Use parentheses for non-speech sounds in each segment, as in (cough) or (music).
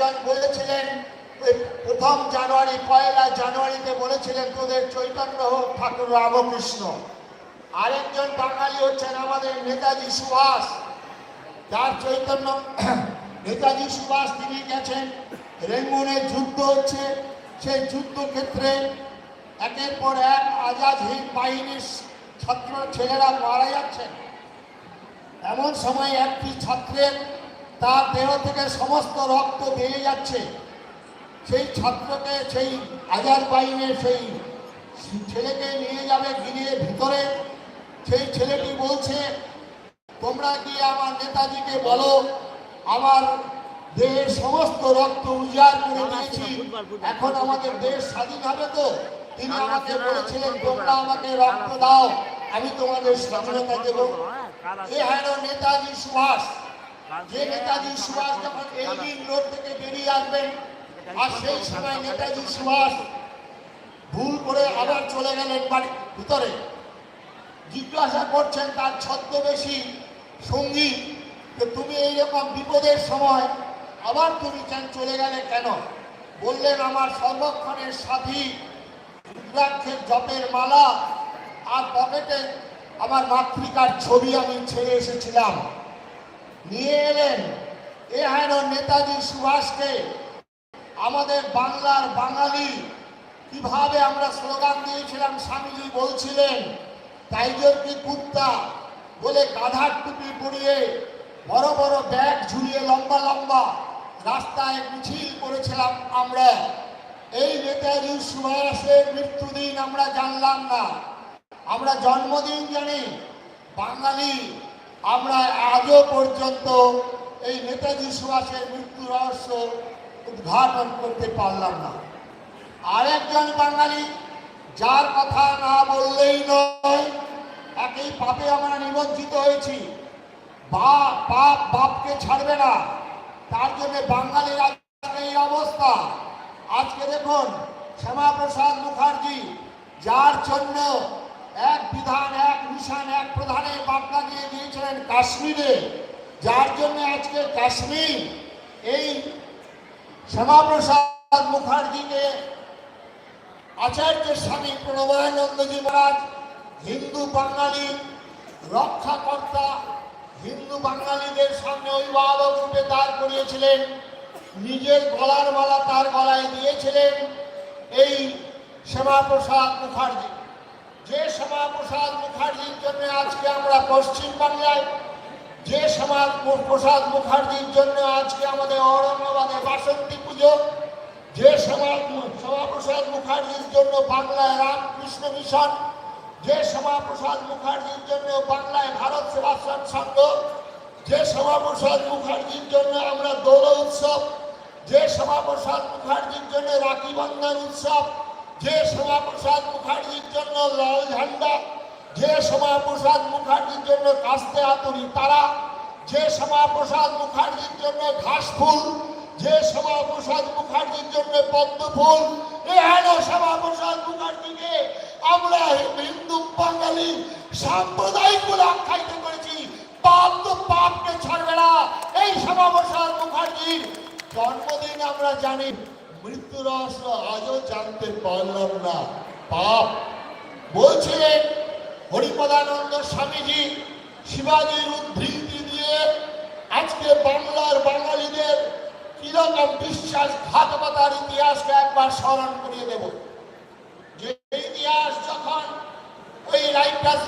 একজন বলেছিলেন প্রথম জানুয়ারি, পয়লা জানুয়ারিতে বলেছিলেন, তোদের চৈতন্য হোক, ঠাকুর রামকৃষ্ণ। আরেকজন বাঙালি হচ্ছেন আমাদের নেতাজি সুভাষ। যার চৈতন্য, (clears throat) নেতাজি সুভাষ তিনি গেছেন রেঙ্গুনে যুদ্ধ হচ্ছে। সেই যুদ্ধক্ষেত্রে একের পর এক আজাদ হিন্দ বাহিনীর ছাত্র ছেলেরা মারা যাচ্ছেন। এমন সময় একটি ছাত্রের তার দেহ থেকে সমস্ত রক্ত বেরিয়ে যাচ্ছে। সেই ছাত্রকে, সেই আজাদ বাহিনীর সেই ছেলেকে নিয়ে যাবে গিরিয়ে ভিতরে। সেই ছেলেটি বলছে, তোমরা গিয়ে আমার নেতাজিকে বলো, আমার দেহের সমস্ত রক্ত উজাড় করে দিয়েছি। এখন আমাদের দেশ স্বাধীন হবে তো? তিনি আমাকে বলেছিলেন, তোমরা আমাকে রক্ত দাও, আমি তোমাদের স্বাধীনতা দেব। এ হলো নেতাজি সুভাষ। যে নেতাজি সুভাষ যখন দিন রোড থেকে বেরিয়ে আসবেন, আর সেই সময় নেতাজি সুভাষ ভুল করে আবার চলে গেলেন বাড়ির ভিতরে। জিজ্ঞাসা করছেন তার ছদ্মবেশী সঙ্গী যে তুমি এইরকম বিপদের সময় আবার তুমি কেন চলে গেলে কেন? বললেন, আমার সর্বক্ষণের সাথী রুদ্রাক্ষের জপের মালা আর পকেটে আমার মাতৃকার ছবি আমি ছেড়ে এসেছিলাম। নিয়ে এলেন এ হেন নেতাজি সুভাষকে আমাদের বাংলার বাঙালি কীভাবে আমরা স্লোগান দিয়েছিলাম স্বামীজি বলছিলেন, টাইগার কি কুত্তা? বলে গাধার টুপি পরিয়ে বড় বড় ব্যাগ ঝুলিয়ে লম্বা লম্বা রাস্তায় মিছিল করেছিলাম আমরা। এই নেতাজি সুভাষের মৃত্যুদিন আমরা জানলাম না। আমরা জন্মদিন জানি, বাঙালি আমরা আজও পর্যন্ত এই নেতাজি সুভাষের মৃত্যু রহস্য উদ্ঘাটন করতে পারলাম না। আরেকজন বাঙালি যার কথা না বললেই নয়, একই পাপে আমরা নিমজ্জিত হয়েছি। বা, পাপ বাপকে ছাড়বে না, তার জন্য বাঙালির এই অবস্থা। আজকে দেখুন, শ্যামাপ্রসাদ মুখার্জি, যার জন্য এক বিধান, এক মিশন, এক প্রধানের বার্তা দিয়ে দিয়েছিলেন কাশ্মীরে। যার জন্য আজকে কাশ্মীর এই শ্যামাপ্রসাদ মুখার্জিকে আচার্য স্বামী প্রণবানন্দজি মহারাজ, হিন্দু বাঙালি রক্ষাকর্তা, হিন্দু বাঙালিদের সামনে অভিভাবক রূপে দাঁড় করিয়েছিলেন, নিজের গলার মালা তার গলায় দিয়েছিলেন এই শ্যামাপ্রসাদ মুখার্জি। যে শ্যামাপ্রসাদ মুখার্জির জন্য আজকে আমরা পশ্চিম বাংলায় যে সমাজ প্রসাদ মুখার্জির জন্য আজকে আমাদের ঔরঙ্গাবাদে বাসন্তী পুজো, যে সমাজ শ্যামাপ্রসাদ মুখার্জির জন্য বাংলায় রামকৃষ্ণ মিশন, যে শ্যামাপ্রসাদ মুখার্জির জন্য বাংলায় ভারত সেবাশ্রম সংঘ, যে শ্যামাপ্রসাদ মুখার্জির জন্য আমরা দোল উৎসব, যে শ্যামাপ্রসাদ মুখার্জির জন্য রাখি বন্ধন উৎসব যে শ্যামাপ্রসাদ মুখার্জির জন্য লাল ঝান্ডা, যে শ্যামাপ্রসাদ মুখার্জির জন্য কাস্তে আতুরি তারা, যে শ্যামাপ্রসাদ মুখার্জির জন্য ঘাস ফুল, যে শ্যামাপ্রসাদ মুখার্জির জন্য পদ্ম ফুল, এ হেন শ্যামাপ্রসাদ মুখার্জিকে আমরা হিন্দু, বাঙালি, সাম্প্রদায়িক বলে আখ্যায়িত করেছি। পাপ তো পাপকে ছাড়বে না। এই শ্যামাপ্রসাদ মুখার্জির জন্মদিন আমরা জানি। মৃত্যু রহস্য আজও জানতে পারলাম না। পাপ। বলছিলেন হরিপদানন্দ স্বামীজি, শিবাজির উদ্ধৃতি দিয়ে, আজকে বাংলার বাঙালিদের কীরকম বিশ্বাসঘাতকতার ইতিহাসকে একবার স্মরণ করিয়ে দেব। যে ইতিহাস যখন ওই রাইটার্স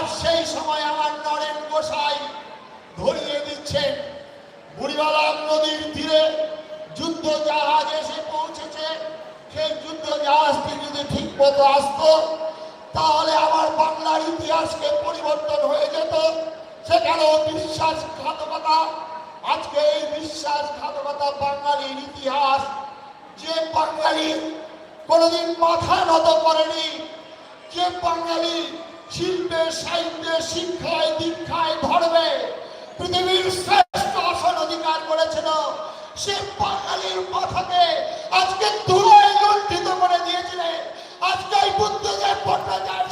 আর সেই সময় আমার নরেন গোসাই ধরিয়ে দিচ্ছেন। বুড়িবালাম নদীর তীরে যুদ্ধ জাহাজ এসে পৌঁছেছে। সেই যুদ্ধ জাহাজটি যদি ঠিক মতো আসতো, তাহলে আমার বাংলার ইতিহাসকে পরিবর্তন হয়ে যেত। সেখানেও বিশ্বাসঘাতকতা, আজকে এই বিশ্বাসঘাতকতা বাঙালির ইতিহাস। যে বাঙালি কোনোদিন মাথা নত করেনি, যে বাঙালি শিল্পে, সাহিত্যে, শিক্ষায়, দীক্ষায় ধর্মে পৃথিবীর শ্রেষ্ঠ আসন অধিকার করেছিল সে বাঙালির মাথাকে আজকে ধুলোয় লুণ্ঠিত করে দিয়েছিলেন আজকে বুদ্ধদেব ভট্টাচার্য